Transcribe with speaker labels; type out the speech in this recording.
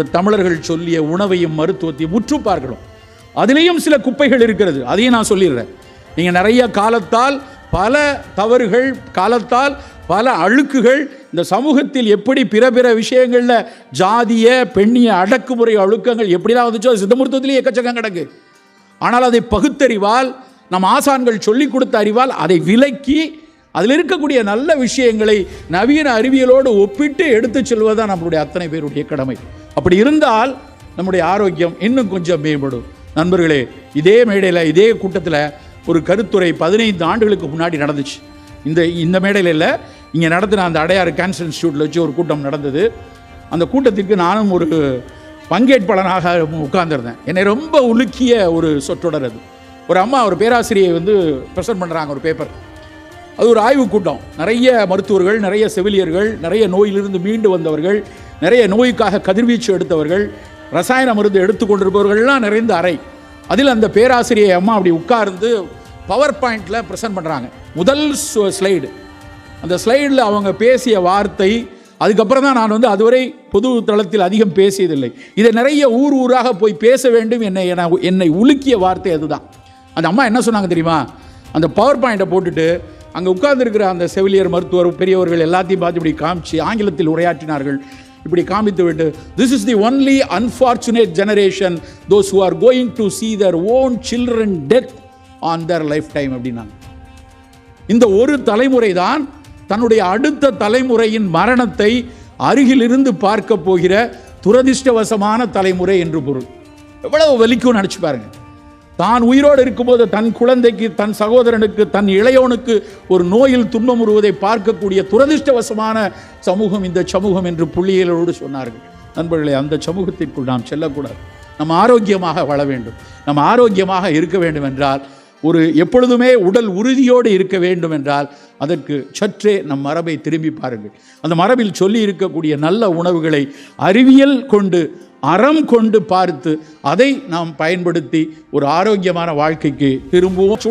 Speaker 1: இந்த தமிழர்கள் சொல்லிய உணவையும் மருத்துவத்தையும் உற்று பார்க்கணும். அதுலேயும் சில குப்பைகள் இருக்கிறது. அதையும் நான் சொல்லிடுறேன். நீங்கள் நிறைய காலத்தால் பல தவறுகள் காலத்தால் பல அழுக்குகள் இந்த சமூகத்தில் எப்படி பிற பிற விஷயங்களில் ஜாதிய பெண்ணிய அடக்குமுறை அழுக்கங்கள் எப்படிலாம் வந்துச்சோ அது சித்த எக்கச்சக்கம் கிடக்கு. ஆனால் அதை பகுத்தறிவால் நம் ஆசான்கள் சொல்லிக் கொடுத்த அறிவால் அதை விலக்கி அதில் இருக்கக்கூடிய நல்ல விஷயங்களை நவீன அறிவியலோடு ஒப்பிட்டு எடுத்துச் செல்வதுதான் நம்மளுடைய அத்தனை பேருடைய கடமை. அப்படி இருந்தால் நம்முடைய ஆரோக்கியம் இன்னும் கொஞ்சம் மேம்படும். நண்பர்களே இதே மேடையில் இதே கூட்டத்தில் ஒரு கருத்துரை பதினைந்து ஆண்டுகளுக்கு முன்னாடி நடந்துச்சு. இந்த இந்த மேடையில் இல்லை இங்கே நடத்தின அந்த அடையாறு கேன்சர் இன்ஸ்டியூட்டில் வச்சு ஒரு கூட்டம் நடந்தது. அந்த கூட்டத்திற்கு நானும் ஒரு பங்கேற்பாளனாக உட்கார்ந்துருந்தேன். என்னை ரொம்ப உலுக்கிய ஒரு சொற்றொடர் அது. ஒரு அம்மா ஒரு பேராசிரியை வந்து ப்ரெசென்ட் பண்ணுறாங்க ஒரு பேப்பர் அது ஒரு ஆய்வு கூட்டம் நிறைய மருத்துவர்கள் நிறைய செவிலியர்கள் நிறைய நோயிலிருந்து மீண்டு வந்தவர்கள் நிறைய நோய்க்காக கதிர்வீச்சு எடுத்தவர்கள் ரசாயன மருந்து எடுத்துக்கொண்டிருப்பவர்கள்லாம் நிறைந்த அறை. அதில் அந்த பேராசிரியை அம்மா அப்படி உட்கார்ந்து பவர் பாயிண்டில் ப்ரெசென்ட் பண்ணுறாங்க முதல் ஸ்லைடு அந்த ஸ்லைடில் அவங்க பேசிய வார்த்தை அதுக்கப்புறம் தான் நான் வந்து அதுவரை பொது தளத்தில் அதிகம் பேசியதில்லை. இதை நிறைய ஊர் ஊராக போய் பேச வேண்டும் என்னை என- என்னை உலுக்கிய வார்த்தை அதுதான். அந்த அம்மா என்ன சொன்னாங்க தெரியுமா? அந்த பவர் பாயிண்ட்டை போட்டுட்டு அங்கே உட்கார்ந்துருக்கிற அந்த செவிலியர் மருத்துவர் பெரியவர்கள் எல்லாத்தையும் பார்த்து இப்படி காமிச்சு ஆங்கிலத்தில் உரையாற்றினார்கள். இப்படி காமித்து விட்டு this is the only unfortunate generation those who are going to see their own children death on their life time அப்படின்னாங்க. இந்த ஒரு தலைமுறை தான் தன்னுடைய அடுத்த தலைமுறையின் மரணத்தை அருகிலிருந்து பார்க்க போகிற துரதிர்ஷ்டவசமான தலைமுறை என்று பொருள். எவ்வளவு வலிக்கும் நினச்சி பாருங்க. தான் உயிரோடு இருக்கும்போது தன் குழந்தைக்கு தன் சகோதரனுக்கு தன் இளையோனுக்கு ஒரு நோயில் துன்பமுறுவதை பார்க்கக்கூடிய துரதிர்ஷ்டவசமான சமூகம் இந்த சமூகம் என்று புள்ளியலோடு சொன்னார்கள். நண்பர்களே அந்த சமூகத்திற்குள் நாம் செல்லக்கூடாது. நம்ம ஆரோக்கியமாக வாழ வேண்டும். நம்ம ஆரோக்கியமாக இருக்க வேண்டும் என்றால் ஒரு எப்பொழுதுமே உடல் உறுதியோடு இருக்க வேண்டும் என்றால் அதற்கு சற்றே நம் மரபை திரும்பி பாருங்கள். அந்த மரபில் சொல்லி இருக்கக்கூடிய நல்ல உணவுகளை அறிவியல் கொண்டு அறம் கொண்டு பார்த்து அதை நாம் பயன்படுத்தி ஒரு ஆரோக்கியமான வாழ்க்கைக்கு திரும்பவும்.